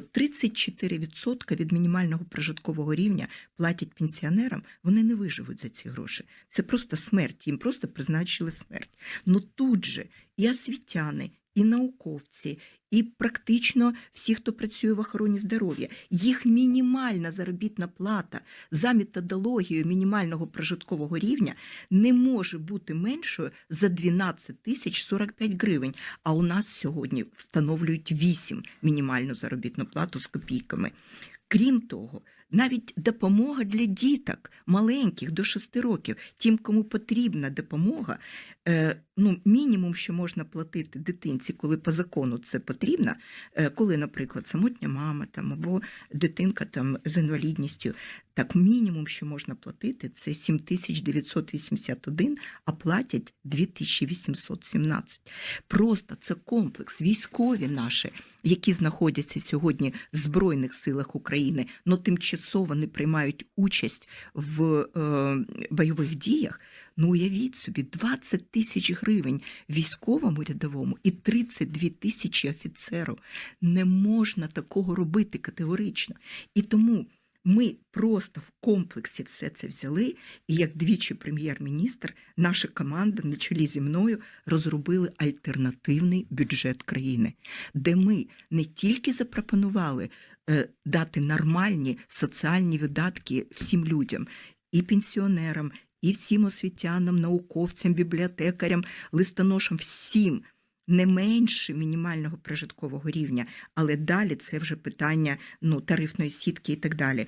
34% від мінімального прожиткового рівня платять пенсіонерам, вони не виживуть за ці гроші. Це просто смерть, їм просто призначили смерть. Ну тут же і освітяни, і науковці, і практично всі, хто працює в охороні здоров'я, їх мінімальна заробітна плата за методологією мінімального прожиткового рівня не може бути меншою за 12 тисяч 45 гривень. А у нас сьогодні встановлюють 8 мінімальну заробітну плату з копійками. Крім того, навіть допомога для діток маленьких до 6 років, тим, кому потрібна допомога, е, ну, мінімум, що можна платити дитинці, коли по закону це потрібно, е, коли, наприклад, самотня мама там, або дитинка там, з інвалідністю, так мінімум, що можна платити, це 7981, а платять 2817. Просто це комплекс, військові наші, які знаходяться сьогодні в Збройних силах України, але тимчасово не приймають участь в е, бойових діях. Ну, уявіть собі, 20 тисяч гривень військовому рядовому і 32 тисячі офіцеру. Не можна такого робити категорично. І тому ми просто в комплексі все це взяли, і як двічі прем'єр-міністр, наша команда на чолі зі мною розробили альтернативний бюджет країни, де ми не тільки запропонували е, дати нормальні соціальні видатки всім людям, і пенсіонерам, і всім освітянам, науковцям, бібліотекарям, листоношам, всім не менше мінімального прожиткового рівня, але далі це вже питання ну, тарифної сітки і так далі.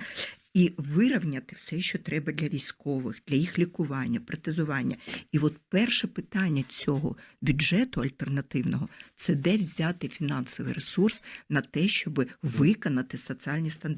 І вирівняти все, що треба для військових, для їх лікування, протезування. І от перше питання цього бюджету альтернативного це де взяти фінансовий ресурс на те, щоб виконати соціальні стандарти.